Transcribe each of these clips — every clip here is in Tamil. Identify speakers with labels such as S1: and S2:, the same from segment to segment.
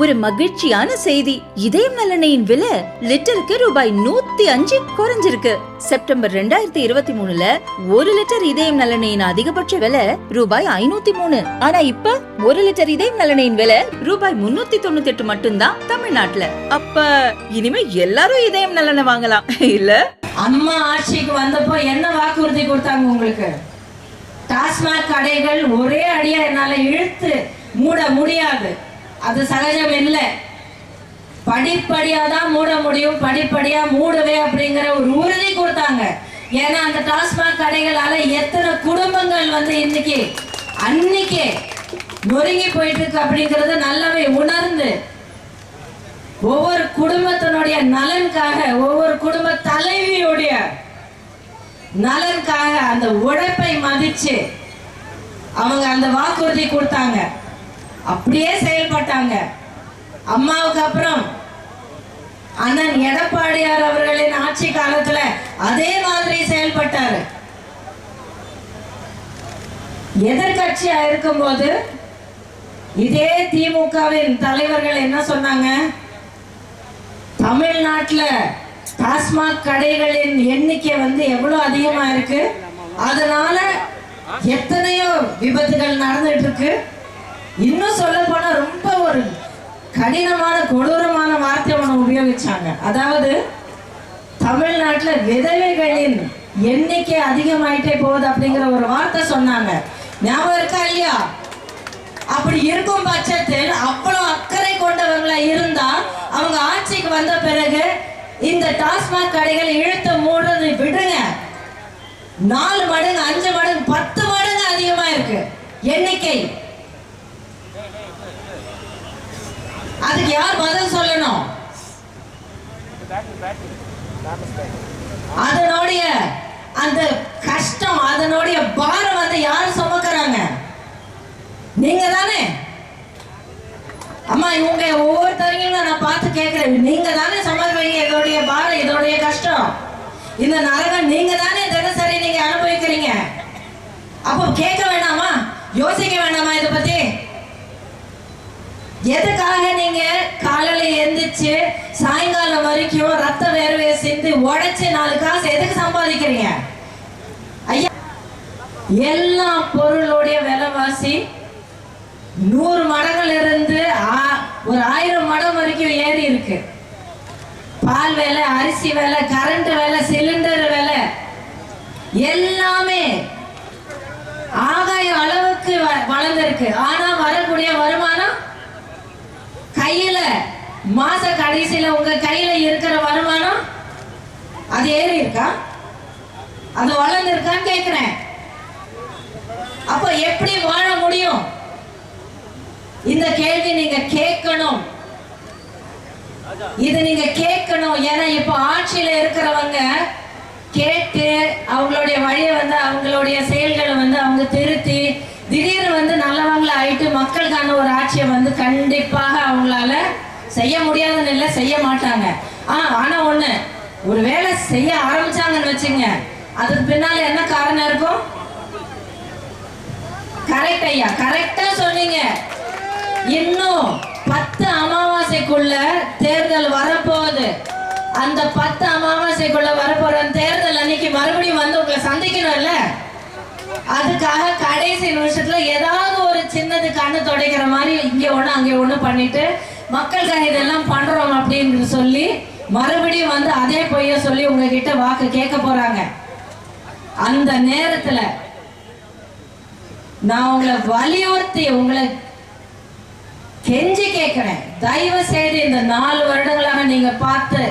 S1: ஒரு மகிழ்ச்சியான செய்தி. இதயம் நலனையின் விலை லிட்டருக்கு ரூபாய் நூத்தி அஞ்சு குறைஞ்சிருக்கு. செப்டம்பர் ரெண்டாயிரத்தி இருபத்தி மூணுல ஒரு லிட்டர் இதயம் நலனையின் அதிகபட்ச விலை ரூபாய் ஐநூத்தி மூணு. ஆனா இப்ப ஒரு லிட்டர் இதயம் நலனையின் விலை ரூபாய் முன்னூத்தி தொண்ணூத்தி எட்டு மட்டும்தான் தமிழ்நாட்டுல. அப்ப இனிமே எல்லாரும் இதயம் நலனை வாங்கலாம். இல்ல?
S2: அம்மா ஆட்சிக்கு வந்தப்போ என்ன வாக்குறுதி கொடுத்தாங்க உங்களுக்கு? டாஸ்மாக் கடைகள் ஒரே அடியா என்னால இழுத்து மூட முடியாது. அது சகஜம் இல்லை. படிப்படியா தான் மூட முடியும் படிப்படியா மூடவே அப்படிங்கிற ஒரு உறுதி கொடுத்தாங்க. ஏன்னா அந்த டாஸ்மாக் கடைகளால எத்தனை குடும்பங்கள் வந்து இன்னைக்கு அன்னைக்கே நொறுங்கி போயிட்டு இருக்கு அப்படிங்கறத நல்லாவே உணர்ந்து ஒவ்வொரு குடும்பத்தினுடைய நலனுக்காக ஒவ்வொரு குடும்ப தலைவியுடைய நலனுக்காக அந்த உழைப்பை மதிச்சு அவங்க அந்த வாக்குறுதி கொடுத்தாங்க. அப்படியே செயல்பட்டாங்க. அம்மாவுக்கு அப்புறம் அண்ணன் எடப்பாடியார் அவர்களின் ஆட்சி காலத்துல அதே மாதிரி செயல்பட்டாரு. எதிர்கட்சியா இருக்கும்போது இதே திமுகவின் தலைவர்கள் என்ன சொன்னாங்க? தமிழ்நாட்டுல டாஸ்மாக் கடைகளின் எண்ணிக்கை வந்து எவ்வளவு அதிகமா இருக்கு? அதனால எத்தனையோ விபத்துகள் நடந்துட்டு இருக்கு. இன்னும் சொல்ல போனா ரொம்ப ஒரு கடினமான கொடூரமான வார்த்தை ஒன்று உபயோகிச்சாங்க. அதாவது தமிழ்நாட்டுல விதவைகளின் எண்ணிக்கை அதிகமாயிட்டே போகுது அப்படிங்கிற ஒரு வார்த்தை சொன்னாங்க. ஞாபகம் இருக்கா இல்லையா? அப்படி இருக்கும் பட்சத்தில் அவ்வளவு அக்கறை கொண்டவங்களா இருந்தா அவங்க ஆட்சிக்கு வந்த பிறகு இந்த டாஸ்மாக் கடைகள் இழுத்து மூடுறது விடுங்க. நாலு மடங்கு அஞ்சு மடங்கு பத்து மடங்கு அதிகமா இருக்கு எண்ணிக்கை. அதுக்கு யார் பதில் சொல்லணும்? அதனுடைய அந்த கஷ்டம் அதனுடைய பாரம் வந்து யார் சுமக்கிறாங்க? நீங்க தானே அம்மா இவங்க ஒவ்வொருத்தரையும் நான் பார்த்து கேட்கிறேன். நீங்க தானே சமாளிப்பீங்க இதோடைய பாரம் இதோடைய கஷ்டம். இந்த நரகம் நீங்க தானே தினசரி நீங்க அனுபவிக்கிறீங்க? அப்போ கேட்க வேணாமா யோசிக்க வேணாமா இதை பத்தி? எதுக்காக நீங்க காலையில எந்திரிச்சு சாயங்காலம் வரைக்கும் ரத்த வேர்வையை சேர்ந்து உடைச்சு நாலு காசு எதுக்கு சம்பாதிக்கிறீங்க? ஐயா எல்லா பொருளுடைய விலைவாசி நூறு மடங்கள் இருந்து ஆ- ஒரு ஆயிரம் மடம் வரைக்கும் ஏறி இருக்கு. பால் வேலை அரிசி வேலை கரண்ட் வேலை சிலிண்டர் வேலை எல்லாமே ஆகாய அளவுக்கு வ- வளர்ந்திருக்கு. ஆனா வரக்கூடிய வருமானம் கையில மாச கடைசியில உங்க கையில இருக்கிற வருமானம் அது ஏறி இருக்கா? அது வளர்ந்திருக்கான்னு கேக்குறேன். அப்ப எப்படி வாழ முடியும்? இந்த கேள்வி நீங்க கேட்கணும். இது நீங்க கேட்கணும். ஏன்னா இப்ப ஆட்சியில இருக்கிறவங்க கேட்டு அவங்களுடைய வழியை வந்து அவங்களுடைய செயல்களை வந்து அவங்க திருத்தி திடீர்னு வந்து நல்லவங்கள ஆயிட்டு மக்களுக்கான ஒரு ஆட்சியை வந்து கண்டிப்பாக அவங்களால செய்ய முடியாதுன்னு இல்லை செய்ய மாட்டாங்க. ஆ ஆனா ஒண்ணு ஒரு வேலை செய்ய ஆரம்பிச்சாங்கன்னு வச்சுங்க அதுக்கு பின்னால என்ன காரணம் இருக்கும்? கரெக்ட் ஐயா கரெக்டா சொன்னீங்க. இன்னும் பத்து அமாவாசைக்குள்ள தேர்தல் வரப்போகுது. அந்த பத்து அமாவாசைக்குள்ள வரப்போற தேர்தல் அன்னைக்கு மறுபடியும் வந்து உங்களை சந்திக்கணும்ல? அதுக்காக கடைசி நிமிஷத்துல ஏதாவது ஒரு சின்னது கண்ணு துடைக்கிற மாதிரி இங்க ஒண்ணு அங்க ஒண்ணு பண்ணிட்டு மக்களுக்காக இதெல்லாம் பண்றோம் அப்படின்னு சொல்லி மறுபடியும் வந்து அதே பொய்ய சொல்லி உங்ககிட்ட வாக்கு கேட்க போறாங்க. அந்த நேரத்துல நான் உங்களை வலியுறுத்தி உங்களை கெஞ்சி கேட்கிறேன். தயவு செய்து இந்த நாலு வருடங்களாக நீங்க பார்த்து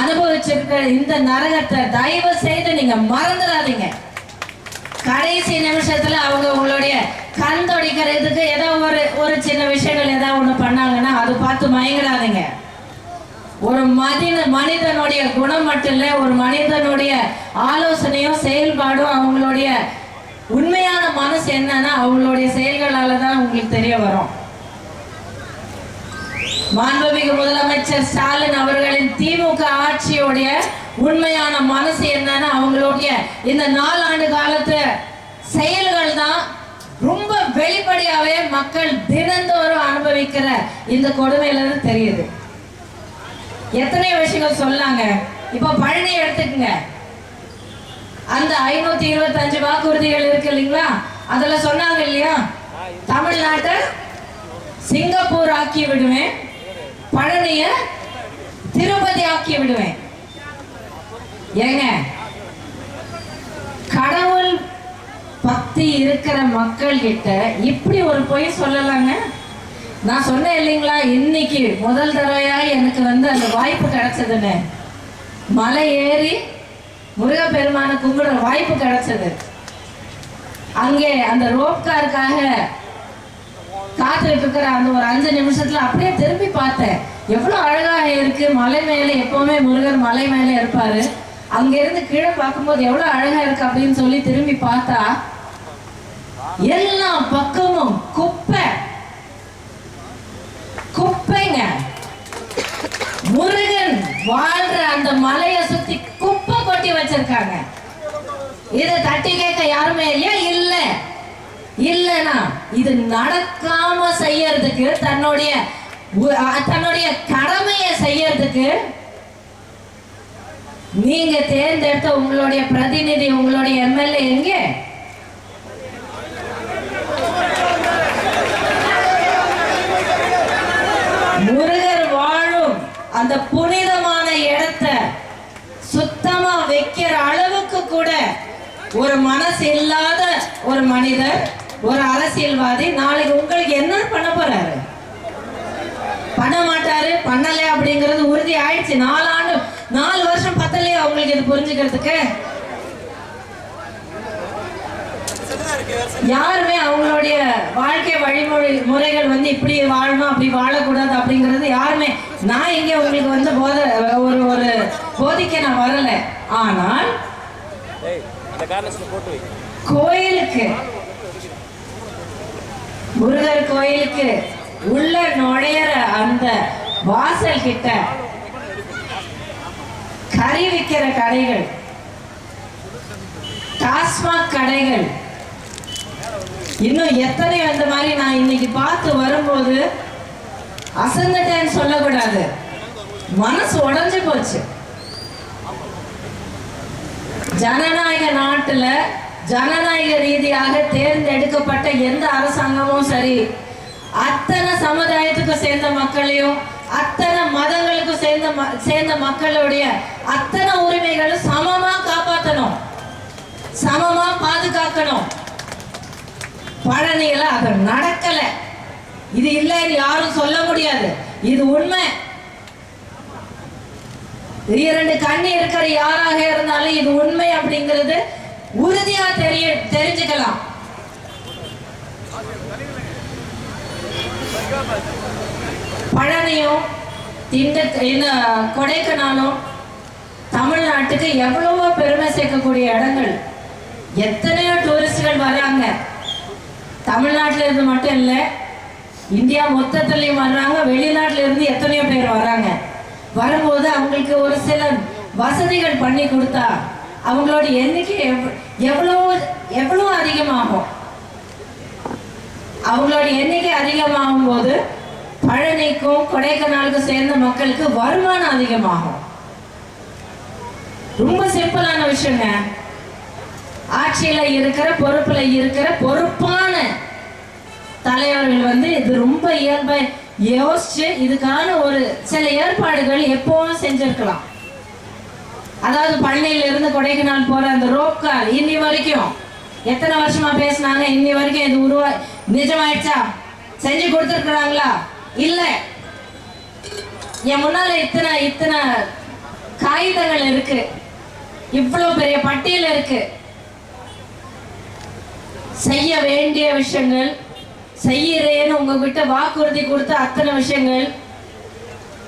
S2: அனுபவிச்சிருக்கிற இந்த நரகத்தை தயவு செய்து நீங்க மறந்துடாதீங்க. கடைசி நிமிஷத்துல அவங்க உங்களுடைய கண் தொடிக்கிறதுக்கு ஏதோ ஒரு ஒரு சின்ன விஷயங்கள் ஏதாவது ஒண்ணு பண்ணாங்கன்னா அது பார்த்து மயங்கிடாதீங்க. ஒரு மனித மனிதனுடைய குணம் மட்டும் இல்லை ஒரு மனிதனுடைய ஆலோசனையும் செயல்பாடும் அவங்களுடைய உண்மையான மனசு என்னன்னா அவங்களுடைய செயல்களால தான் உங்களுக்கு தெரிய வரும். மாண்புமிகு முதலமைச்சர் ஸ்டாலின் அவர்களின் திமுக ஆட்சியுடைய உண்மையான மனசு என்னன்னா அவங்களுடைய இந்த நாலாண்டு காலத்து செயல்கள் தான் ரொம்ப வெளிப்படையாவே மக்கள் தினந்தோறும் அனுபவிக்கிற இந்த கொடுமையில இருந்து தெரியுது. எத்தனை விஷயங்கள் சொல்லாங்க. இப்போ பழனி எடுத்துக்கங்க. அந்த ஐநூத்தி இருபத்தஞ்சு வாக்குறுதிகள் இருக்கு இல்லைங்களா? அதுல சொன்னாங்க இல்லையா? தமிழ்நாட்டை சிங்கப்பூர் ஆக்கி விடுவேன் பழனிய திருப்பதி ஆக்கி விடுவேன் ஏங்க கடவுள் பக்தி இருக்கிற மக்கள் கிட்ட இப்படி ஒரு பொய் சொல்லலாங்க? நான் சொன்னேன் இல்லைங்களா இன்னைக்கு முதல் தடவையா எனக்கு வந்து அந்த வாய்ப்பு கிடைச்சதுன்னு. மலை ஏறி முருகப்பெருமான கும்பிடுற வாய்ப்பு கிடைச்சது. அங்கே அந்த ரோப்காருக்காக காத்துட்டு இருக்கிற அந்த ஒரு அஞ்சு நிமிஷத்துல அப்படியே திரும்பி பார்த்தேன். எவ்வளவு அழகாக இருக்கு மலை மேலே எப்பவுமே முருகர் மலை மேலே இருப்பாரு. அங்கிருந்து கீழே பார்க்கும்போது எவ்வளவு அழகா இருக்கு அப்படின்னு சொல்லி திரும்பி பார்த்தா எல்லா பக்கமும் குப்பை. குப்பைங்க. முருகன் வாழ்ற அந்த மலையை சுத்தி குப்பை கொட்டி வச்சிருக்காங்க. இதை தட்டி கேட்க யாருமே இல்லையா? இல்ல. இல்லனா இது நடக்காம செய்யறதுக்கு தன்னுடைய தன்னுடைய கடமையை செய்யறதுக்கு நீங்க தேர்ந்தெடுத்த உங்களுடைய பிரதிநிதி உங்களுடைய எம்எல்ஏ எங்கே? முருகர் வாழும் அந்த புனிதமான இடத்த சுத்தமா வைக்கிற அளவுக்கு கூட ஒரு மனசு இல்லாத ஒரு மனிதர் ஒரு அரசியல்வாதி நாளைக்கு உங்களுக்கு என்ன பண்ண போறாரு? பண்ண மாட்டாரு பண்ணல அப்படிங்கிறது உறுதி ஆயிடுச்சு. நாலு ஆண்டு நாலு வருஷம் பத்தலையே அவங்களுக்கு இது புரிஞ்சுக்கிறதுக்கு. யாருமே அவங்களுடைய வாழ்க்கை வழிமுறை முறைகள் வந்து இப்படி வாழணும் அப்படி வாழக்கூடாது அப்படிங்கிறது யாருமே நான் இங்கே உங்களுக்கு வந்து போத ஒரு ஒரு போதிக்க நான் வரல. ஆனால் கோயிலுக்கு முருகர் கோயிலுக்கு உள்ள நுழையிற அந்த வாசல் கிட்ட கறி விற்கிற கடைகள் டாஸ்மாக் கடைகள். இன்னும் எத்தனை அந்த மாதிரி நான் இன்னைக்கு பார்த்து வரும்போது அசந்துட்டேன்னு சொல்லக்கூடாது. மனசு உடைஞ்சு போச்சு. ஜனநாயக நாட்டுல ஜனநாயக ரீதியாக தேர்ந்தெடுக்கப்பட்ட எந்த அரசாங்கமும் சரி அத்தனை சமுதாயத்துக்கு சேர்ந்த மக்களையும் அத்தனை மதங்களுக்கும் சேர்ந்த ம- சேர்ந்த மக்களுடைய அத்தனை உரிமைகளும் சமமா காப்பாற்றணும் சமமா பாதுகாக்கணும். பழனியில அது நடக்கல. இது இல்லைன்னு யாரும் சொல்ல முடியாது. இது உண்மை. இரண்டு கண்ணு இருக்கிற யாராக இருந்தாலும் இது உண்மை அப்படிங்கிறது உறுதியா தெரிய தெரிஞ்சுக்கலாம். பழனியும் இந்த இந்த கொடைக்கானலும் தமிழ்நாட்டுக்கு எவ்வளவோ பெருமை சேர்க்கக்கூடிய இடங்கள். எத்தனையோ டூரிஸ்டுகள் வராங்க. தமிழ்நாட்டில இருந்து மட்டும் இல்லை இந்தியா மொத்தத்துலேயும் வர்றாங்க. வெளிநாட்டுல இருந்து எத்தனையோ பேர் வராங்க. வரும்போது அவங்களுக்கு ஒரு சில வசதிகள் பண்ணி கொடுத்தா அவங்களோட எண்ணிக்கை எவ்- எவ்வளோ அதிகமாகும். அவங்களோட எண்ணிக்கை அதிகமாகும் போது பழனிக்கும் கொடைக்கானலுக்கும் சேர்ந்த மக்களுக்கு வருமானம் அதிகமாகும். ரொம்ப சிம்பிளான விஷயங்க. ஆட்சியில இருக்கிற பொறுப்புல இருக்கிற பொறுப்பான தலைவர்கள் வந்து இது ரொம்ப இயல்பை யோசிச்சு இதுக்கான ஒரு சில ஏற்பாடுகள் எப்பவும் செஞ்சிருக்கலாம். அதாவது பழனியில இருந்து கொடைக்கானல் போற அந்த ரோப் கார் இன்னி வரைக்கும் எத்தனை வருஷமா பேசுனாங்க இன்னி வரைக்கும் இது உருவா நிஜமாயிடுச்சா? செஞ்சு கொடுத்துருக்குறாங்களா? இல்ல. என் முன்னால இத்தனை இத்தனை காகிதங்கள் இருக்கு. இவ்வளவு பெரிய பட்டியல் இருக்கு. செய்ய வேண்டிய விஷயங்கள் செய்யறேன்னு உங்ககிட்ட வாக்குறுதி கொடுத்த அத்தனை விஷயங்கள்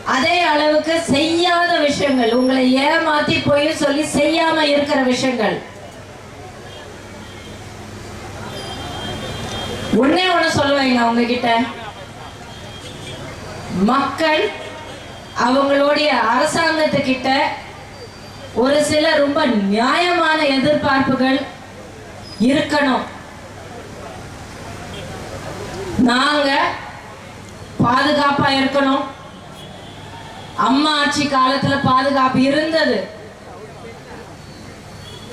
S2: அதே அளவுக்கு செய்யாத விஷயங்கள் உங்களை ஏமாத்தி போய் சொல்லி செய்யாம இருக்கிற விஷயங்கள். உன்னே ஒண்ணு சொல்லுவாங்க உங்ககிட்ட. மக்கள் அவங்களுடைய அரசாங்கத்துக்கிட்ட ஒரு சில ரொம்ப நியாயமான எதிர்பார்ப்புகள் இருக்கணும். நாங்க பாதுகாப்பா இருக்கணும். அம்மா ஆட்சி காலத்துல பாதுகாப்பு இருந்தது.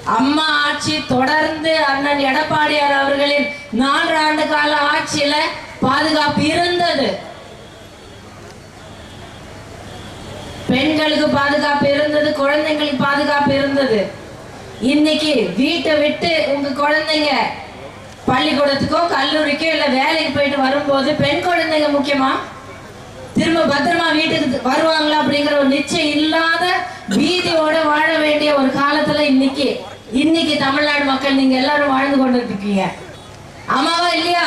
S2: அம்மா ஆட்சி தொடர்ந்து அண்ணன் எடப்பாடியார் அவர்களின் நான்கு ஆண்டு கால ஆட்சியில பாதுகாப்பு இருந்தது. பெண்களுக்கு பாதுகாப்பு இருந்தது குழந்தைங்களுக்கு பாதுகாப்பு இருந்தது. இன்னைக்கு வீட்டை விட்டு உங்க குழந்தைங்க பள்ளிக்கூடத்துக்கோ கல்லூரிக்கோ இல்ல வேலைக்கு போயிட்டு வரும்போது பெண் குழந்தைங்க முக்கியமா? திரும்ப பத்திரமா வீட்டுக்கு வருவாங்களா அப்படிங்கிற ஒரு நிச்சயம் இல்லாத பீதியோட வாழ வேண்டிய ஒரு காலத்துல இன்னைக்கு இன்னைக்கு தமிழ்நாடு மக்கள் நீங்க எல்லாரும் வாழ்ந்து கொண்டு இருக்கீங்க ஆமாவா இல்லையா?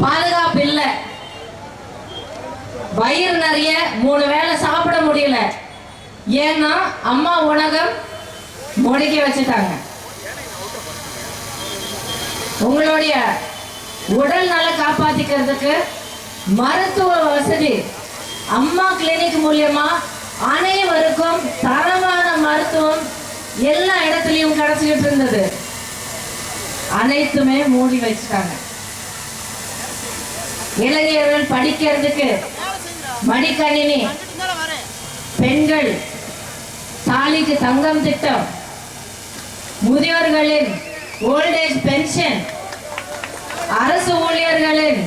S2: பாதுகாப்பு இல்லை. வயிறு நிறைய மூணு வேளை சாப்பிட முடியல. ஏன்னா அம்மா உணகம் முடக்கி வச்சுட்டாங்க. உங்களுடைய உடல் நல காப்பாத்திக்கிறதுக்கு மருத்துவ வசதி அம்மா கிளினிக் மூலியமா அனைவருக்கும் தரமான மருத்துவம் எல்லா இடத்துலையும் கிடைச்சிக்கிட்டு இருந்தது. அனைத்துமே மூடி வச்சுட்டாங்க. இளைஞர்கள் படிக்கிறதுக்கு மடிக்கணினி. பெண்கள் தாலிக்கு தங்கம் திட்டம். முதியோர்களின் ஓல்டேஜ் பென்ஷன் அரசு ஊழியர்களின்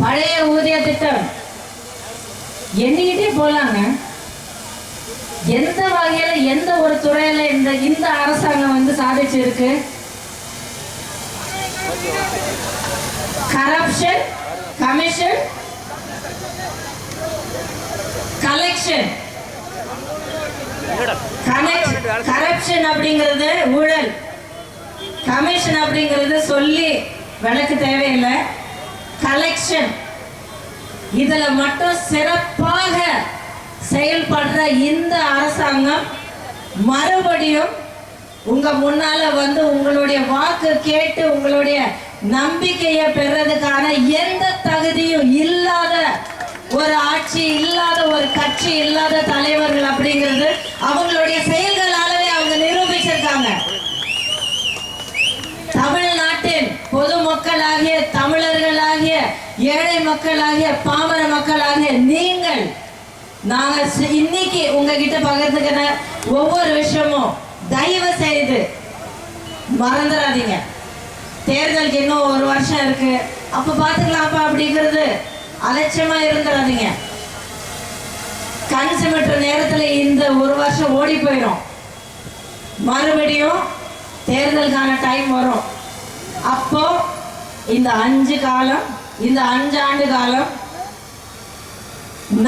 S2: பழைய ஊதிய திட்டம். எண்ணிக்கிட்டே போலாங்க. எந்த வகையில எந்த ஒரு துறையில இந்த இந்த அரசாங்கம் வந்து சாதிச்சிருக்கு? கரப்ஷன் கமிஷன் கரப்ஷன் அப்படிங்கிறது ஊழல். கமிஷன் அப்படிங்கிறது சொல்லி விளக்கு தேவையில்லை. கலெக்ஷன் இதுல மட்டும் சிறப்பாக செயல்படுற இந்த அரசாங்கம் மறுபடியும் உங்க முன்னால வந்து உங்களுடைய வாக்கு கேட்டு உங்களுடைய நம்பிக்கையை பெறதுக்கான எந்த தகுதியும் இல்லாத ஒரு ஆட்சி இல்லாத ஒரு கட்சி இல்லாத தலைவர்கள் அப்படிங்கிறது அவங்களுடைய செயல்களாலவே அவங்க நிரூபிச்சிருக்காங்க. தமிழ்நாட்டின் பொதுமக்களாகிய தமிழர்களாகிய ஏழை மக்களாகிய பாமர மக்களாகிய நீங்கள் நாங்க இன்னைக்கு உங்ககிட்ட பகிர்ந்துக்கிற ஒவ்வொரு விஷயமும் தயவு செய்து மறந்துடாதீங்க. தேர்தலுக்கு இன்னும் ஒரு வருஷம் இருக்கு. அப்ப பாத்துக்கலாம்ப்பா அப்படிங்கிறது அலட்சியமா இருந்துடாதீங்க கண் சிமிட்டுற இந்த ஒரு வருஷம் ஓடி போயிடும் மறுபடியும் தேர்தலுக்கான டைம் வரும். அப்போ இந்த அஞ்சு காலம் இந்த அஞ்சு ஆண்டு காலம்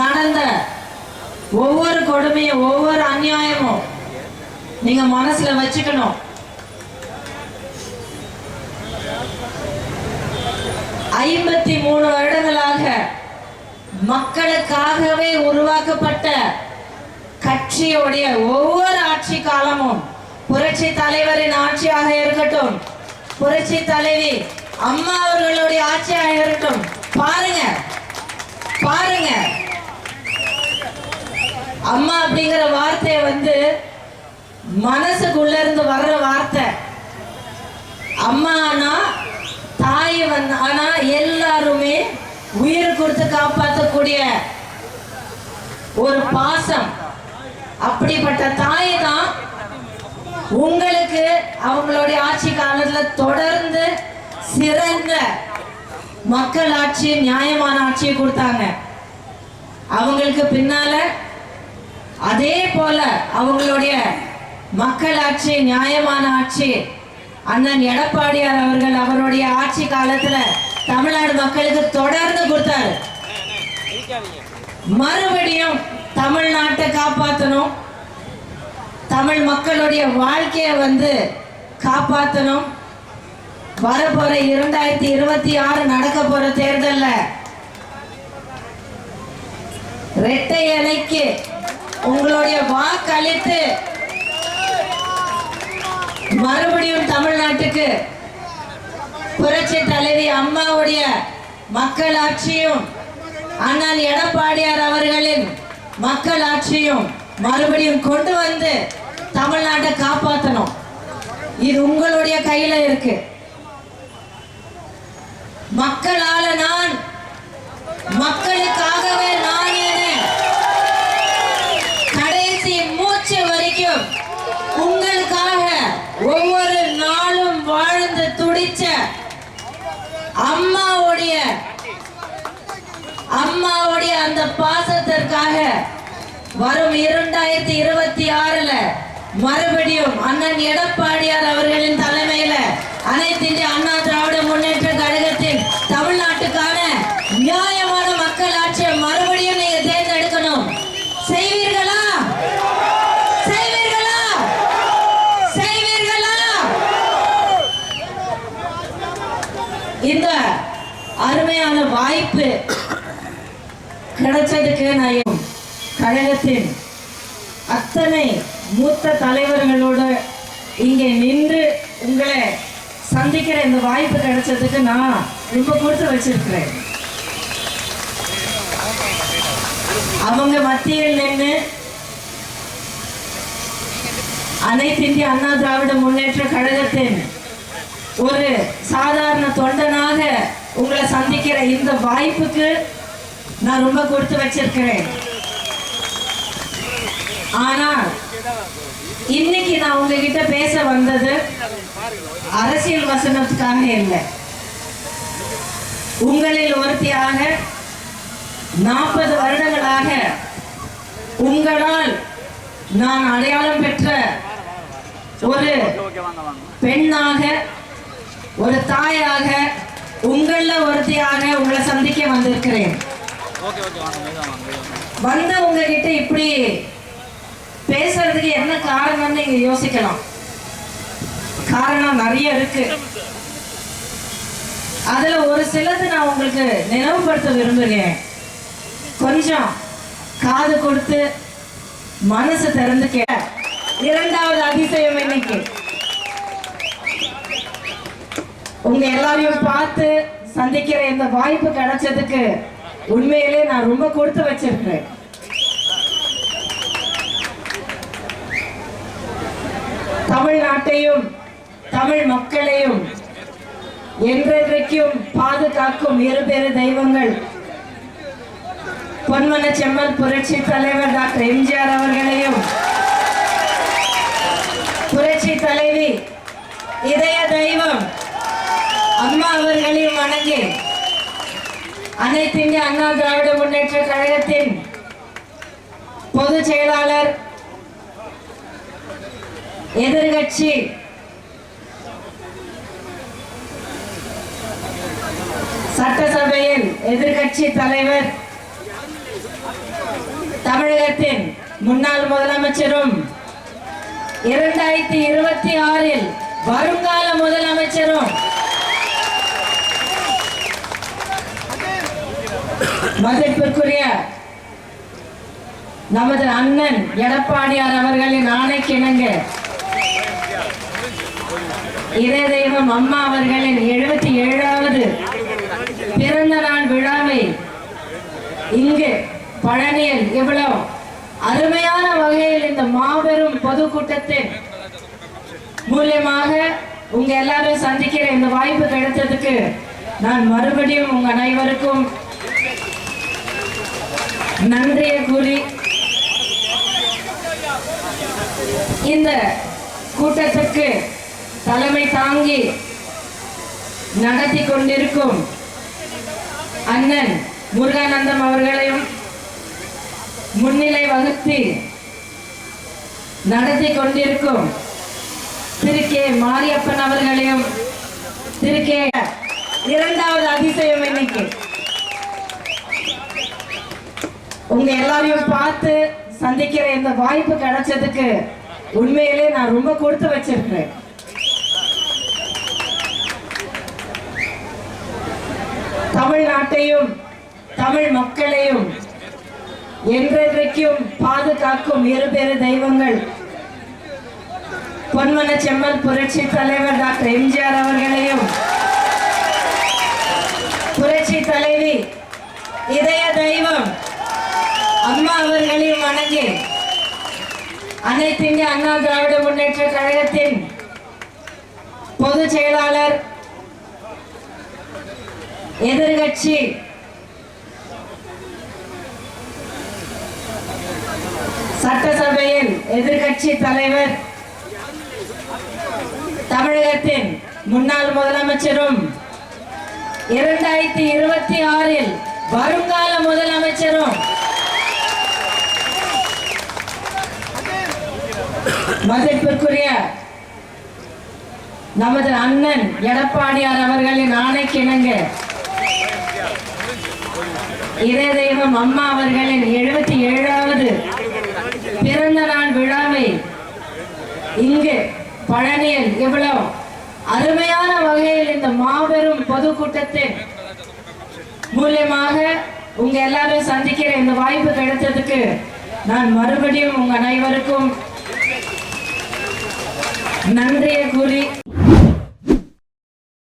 S2: நடந்த ஒவ்வொரு கொடுமையும் ஒவ்வொரு அநியாயமும் நீங்க மனசுல வச்சுக்கணும். ஐம்பத்தி மூணு வருடங்களாக மக்களுக்காகவே உருவாக்கப்பட்ட கட்சியுடைய ஒவ்வொரு ஆட்சி காலமும் புரட்சி தலைவரின் ஆட்சியாக இருக்கட்டும் புரட்சி தலைவி அம்மா அவர்களுடைய ஆட்சியாக இருக்கட்டும். பாருங்க பாருங்க. அம்மா அப்படிங்கிற வார்த்தையை வந்து மனசுக்குள்ள இருந்து வர்ற வார்த்தை. அம்மானா தாய் வந்து ஆனா எல்லாருமே உயிர் கொடுத்து காப்பாற்றக்கூடிய ஒரு பாசம். அப்படிப்பட்ட தாய் தான் உங்களுக்கு அவங்களுடைய ஆட்சி காலத்துல தொடர்ந்து சிறந்த மக்கள் ஆட்சி நியாயமான ஆட்சியை கொடுத்தாங்க. அவங்களுக்கு பின்னால அதே போல அவங்களுடைய மக்கள் ஆட்சி நியாயமான ஆட்சி அண்ணன் எடப்பாடியார் அவர்கள் அவருடைய ஆட்சி காலத்துல தமிழ்நாடு மக்களுக்கு தொடர்ந்து கொடுத்தாரு. மறுபடியும் தமிழ்நாட்டை காப்பாற்றணும் தமிழ் மக்களுடைய வாழ்க்கையை வந்து காப்பாற்றணும் வரப்போற இரண்டாயிரத்தி இருபத்தி ஆறு நடக்க போற தேர்தல்ல ரெட்டை இலைக்கு உங்களுடைய வாக்களித்து மறுபடியும் தமிழ்நாட்டுக்கு புரட்சி தலைவி அம்மாவுடைய மக்கள் ஆட்சியும் அண்ணன் எடப்பாடியார் அவர்களின் மக்கள் ஆட்சியும் மறுபடியும் கொண்டு வந்து தமிழ்நாட்டை காப்பாற்றணும் இது உங்களுடைய கையில இருக்கு. மக்களால நான் மக்களுக்காகவே நான் என கடைசி மூச்சு வரைக்கும் உங்களுக்காக ஒவ்வொரு நாளும் வாழ்ந்து துடிச்ச அம்மாவுடைய அம்மாவுடைய அந்த பாசத்திற்காக வரும் இரண்டாயிரத்தி இருபத்தி ஆறுல மறுபடியும் அண்ணன் எடப்பாடியார் அவர்களின் தலைமையில அனைத்து இந்திய அண்ணா திராவிட முன்னேற்ற கழகத்தின் தமிழ்நாட்டுக்கான நியாயமான மக்கள் ஆட்சியை மறுபடியும் நீங்க தேர்ந்தெடுக்கணும் செய்வீர்களா செய்வீர்களா செய்வீர்களா இந்த அருமையான வாய்ப்பு கிடைச்சதுக்கு நான் கழகத்தின் அத்தனை மூத்த தலைவர்களோடு இங்கே நின்று உங்களை சந்திக்கிற இந்த வாய்ப்பு கிடைச்சதுக்கு நான் ரொம்ப கொடுத்து வச்சிருக்கிறேன். அவங்க மத்தியில் நின்று அனைத்து இந்திய அண்ணா திராவிட முன்னேற்ற கழகத்தின் ஒரு சாதாரண தொண்டனாக உங்களை சந்திக்கிற இந்த வாய்ப்புக்கு நான் ரொம்ப கொடுத்து வச்சிருக்கிறேன். ஆனால் இன்னைக்கு நான் உங்ககிட்ட பேச வந்தது அரசியல் வசனத்துக்காக இல்லை. உங்களில் ஒருத்தியாக நாற்பது வருடங்களாக உங்களால் நான் அடையாளம் பெற்ற ஒரு பெண்ணாக ஒரு தாயாக உங்கள ஒருத்தியாக உங்களை சந்திக்க வந்திருக்கிறேன். வந்து உங்ககிட்ட இப்படி பேசுறதுக்கு என்ன காரணம்னு நீங்க யோசிக்கலாம். காரணம் நிறைய இருக்கு. அதுல ஒரு சிலது நான் உங்களுக்கு நினைவுபடுத்த விரும்புகிறேன். கொஞ்சம் காது கொடுத்து மனசு திறந்து கே இரண்டாவது அதிசயம் இன்னைக்கு உங்க எல்லாரையும் பார்த்து சந்திக்கிற இந்த வாய்ப்பு கிடைச்சதுக்கு உண்மையிலே நான் ரொம்ப கொடுத்து வச்சிருக்கிறேன். தமிழ்நாட்டையும் தமிழ் மக்களையும் என்றென்றைக்கும் பாதுகாக்கும் இருபெரு தெய்வங்கள் பொன்மன செம்மல் புரட்சி தலைவர் டாக்டர் எம்ஜிஆர் அவர்களையும் புரட்சி தலைவி இதய தெய்வம் அம்மா அவர்களையும் வணங்கி அனைத்து இந்திய அண்ணா திராவிட முன்னேற்ற கழகத்தின் பொதுச் செயலாளர் எதிர்கட்சி சட்டசபையில் எதிர்கட்சி தலைவர் தமிழகத்தின் முன்னாள் முதலமைச்சரும் இரண்டாயிரத்தி இருபத்தி ஆறில் வருங்கால முதலமைச்சரும் மதிப்பிற்குரிய நமது அண்ணன் எடப்பாடியார் அவர்களின் ஆணைக்கிணங்க. இதய தெய்வம் அம்மா அவர்களின் எழுபத்தி ஏழாவது பிறந்த நாள் விழாவை இங்கு பழனியில் இவ்வளவு அருமையான வகையில் இந்த மாபெரும் பொதுக்கூட்டத்தின் மூலியமாக உங்க எல்லாரும் சந்திக்கிற இந்த வாய்ப்பு கிடைத்ததுக்கு நான் மறுபடியும் உங்க அனைவருக்கும் நன்றியை கூறி இந்த கூட்டத்திற்கு தலைமை தாங்கி நடத்தி கொண்டிருக்கும் அண்ணன் முருகானந்தம் அவர்களையும் முன்னிலை வகுத்து நடத்தி கொண்டிருக்கும் திரு கே மாரியப்பன் அவர்களையும் திரு கே இரண்டாவது அதிசயம் இன்னைக்கு. உங்க எல்லாரையும் பார்த்து சந்திக்கிற இந்த வாய்ப்பு கிடைச்சதுக்கு உண்மையிலே நான் ரொம்ப கொடுத்து வச்சிருக்கிறேன். தமிழ்நாட்டையும் தமிழ் மக்களையும் என்றென்றைக்கும் பாதுகாக்கும் இருபெரு தெய்வங்கள். பொன்மன செம்மல் புரட்சி தலைவர் டாக்டர் எம்ஜிஆர் அவர்களையும் புரட்சி தலைவி இதய தெய்வம் அம்மா அவர்களையும் வணங்கி அனைத்து இந்திய அண்ணா திராவிட முன்னேற்ற கழகத்தின் பொதுச் செயலாளர் எதிர்கட்சி சட்டசபையின் எதிர்கட்சி தலைவர் தமிழகத்தின் முன்னாள் முதலமைச்சரும் இரண்டாயிரத்தி இருபத்தி ஆறில் வருங்கால முதலமைச்சரும் மதிப்பிற்குரிய நமது அண்ணன் எடப்பாடியார் அவர்களின் ஆணைக்கிணங்க இதய தெய்வம் அம்மா அவர்களின் எழுபத்தி ஏழாவது பிறந்த நாள் விழாவை இங்கு பழனியில் இவ்வளவு அருமையான வகையில் இந்த மாபெரும் பொதுக்கூட்டத்தின் மூலியமாக உங்க எல்லாரும் சந்திக்கிற இந்த வாய்ப்பு கிடைத்ததுக்கு நான் மறுபடியும் உங்க அனைவருக்கும் நன்றியை கூறி